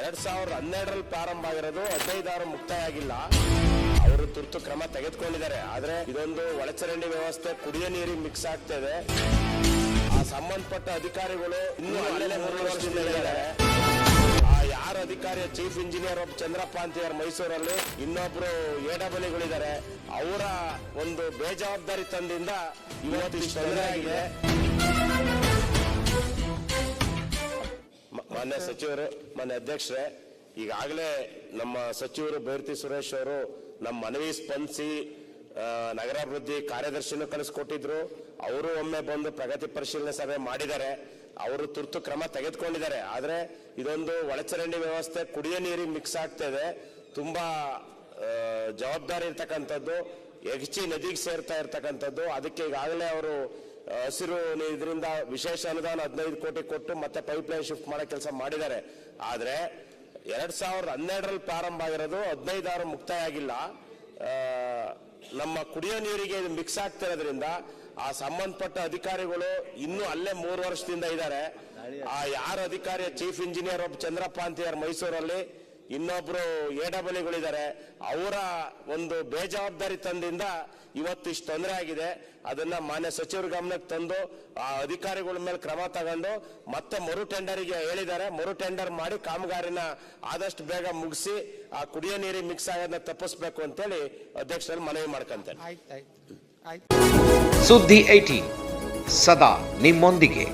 ಎರಡ್ ಸಾವಿರದ ಹನ್ನೆರಡರಲ್ಲಿ ಪ್ರಾರಂಭ ಆಗಿರೋದು ಹದಿನೈದಾರು ಮುಕ್ತಾಯ ಆಗಿಲ್ಲ ಅವರು ತುರ್ತು ಕ್ರಮ ತೆಗೆದುಕೊಂಡಿದ್ದಾರೆ. ಆದ್ರೆ ಇದೊಂದು ಒಳಚರಂಡಿ ವ್ಯವಸ್ಥೆ, ಕುಡಿಯ ನೀರಿಗೆ ಮಿಕ್ಸ್ ಆಗ್ತಾ ಇದೆ. ಆ ಸಂಬಂಧಪಟ್ಟ ಅಧಿಕಾರಿಗಳು ಇನ್ನೂ ಅಲ್ಲೇ ಮೂರು ವರ್ಷದಿಂದ ಇದ್ದಾರೆ. ಆ ಯಾರ ಅಧಿಕಾರಿ ಚೀಫ್ ಇಂಜಿನಿಯರ್ ಒಬ್ಬ ಚಂದ್ರಪ್ಪ ಅಂತ ಇದ್ದಾರೆ ಮೈಸೂರಲ್ಲಿ, ಇನ್ನೊಬ್ರು ಎಡಬಲಿಗಳಿದ್ದಾರೆ ಅವರ ಒಂದು ಬೇಜವಾಬ್ದಾರಿ ತಂದಿಂದ ಇವತ್ತು ತೊಂದರೆ ಆಗಿದೆ. ಮಾನ್ಯ ಸಚಿವರು ಮಾನ್ಯ ಅಧ್ಯಕ್ಷರೇ ಈಗಾಗಲೇ ನಮ್ಮ ಸಚಿವರು ಬೈರ್ತಿ ಸುರೇಶ್ ಅವರು ನಮ್ಮ ಮನವಿ ಸ್ಪಂದಿಸಿ ನಗರಾಭಿವೃದ್ಧಿ ಕಾರ್ಯದರ್ಶಿನೂ ಕಲಿಸ್ಕೊಟ್ಟಿದ್ರು ಅವರು ಒಮ್ಮೆ ಬಂದು ಪ್ರಗತಿ ಪರಿಶೀಲನೆ ಸಭೆ ಮಾಡಿದ್ದಾರೆ. ಅವರು ತುರ್ತು ಕ್ರಮ ತೆಗೆದುಕೊಂಡಿದ್ದಾರೆ. ಆದರೆ ಇದೊಂದು ಒಳಚರಂಡಿ ವ್ಯವಸ್ಥೆ ಕುಡಿಯ ನೀರಿಗೆ ಮಿಕ್ಸ್ ಆಗ್ತಾ ಇದೆ. ತುಂಬಾ ಜವಾಬ್ದಾರಿ ಇರ್ತಕ್ಕಂಥದ್ದು ಹೆಚ್ಚಿ ನದಿಗೆ ಸೇರ್ತಾ ಇರ್ತಕ್ಕಂಥದ್ದು. ಅದಕ್ಕೆ ಈಗಾಗಲೇ ಅವರು ಹಸಿರು ಇದರಿಂದ ವಿಶೇಷ ಅನುದಾನ ಹದಿನೈದು ಕೋಟಿ ಕೊಟ್ಟು ಮತ್ತೆ ಪೈಪ್ ಲೈನ್ ಶಿಫ್ಟ್ ಮಾಡೋ ಕೆಲಸ ಮಾಡಿದ್ದಾರೆ. ಆದರೆ ಎರಡ್ ಸಾವಿರದ ಹನ್ನೆರಡರಲ್ಲಿ ಪ್ರಾರಂಭ ಆಗಿರೋದು ಹದಿನೈದಾರು ಮುಕ್ತಾಯ ಆಗಿಲ್ಲ ನಮ್ಮ ಕುಡಿಯೋ ನೀರಿಗೆ ಇದು ಮಿಕ್ಸ್ ಆಗ್ತಿರೋದ್ರಿಂದ ಆ ಸಂಬಂಧಪಟ್ಟ ಅಧಿಕಾರಿಗಳು ಇನ್ನೂ ಅಲ್ಲೇ ಮೂರು ವರ್ಷದಿಂದ ಇದ್ದಾರೆ. ಆ, ಯಾರ ಅಧಿಕಾರಿ ಚೀಫ್ ಇಂಜಿನಿಯರ್ ಒಬ್ಬ ಚಂದ್ರಪ್ಪ ಅಂತ ಮೈಸೂರಲ್ಲಿ. ಇನ್ನೊಬ್ರು ಎಡಬಲಿಗಳಿದ್ದಾರೆ. ಅವರ ಒಂದು ಬೇಜವಾಬ್ದಾರಿ ತಂದಿಂದ ಇವತ್ತು ಇಷ್ಟು ತೊಂದರೆ ಆಗಿದೆ. ಅದನ್ನ ಮಾನ್ಯ ಸಚಿವರ ಗಮನಕ್ಕೆ ತಂದು ಆ ಅಧಿಕಾರಿಗಳ ಮೇಲೆ ಕ್ರಮ ತಗೊಂಡು ಮತ್ತೆ ಮರು ಟೆಂಡರಿಗೆ ಹೇಳಿದ್ದಾರೆ. ಮರು ಟೆಂಡರ್ ಮಾಡಿ ಕಾಮಗಾರಿನ ಆದಷ್ಟು ಬೇಗ ಮುಗಿಸಿ ಆ ಕುಡಿಯೋ ನೀರಿಗೆ ಮಿಕ್ಸ್ ಆಗೋದನ್ನ ತಪ್ಪಿಸ್ಬೇಕು ಅಂತೇಳಿ ಅಧ್ಯಕ್ಷರಲ್ಲಿ ಮನವಿ ಮಾಡ್ಕೊಂತೇನೆ. ಸುದ್ದಿ ಐಟಿ ಸದಾ ನಿಮ್ಮೊಂದಿಗೆ.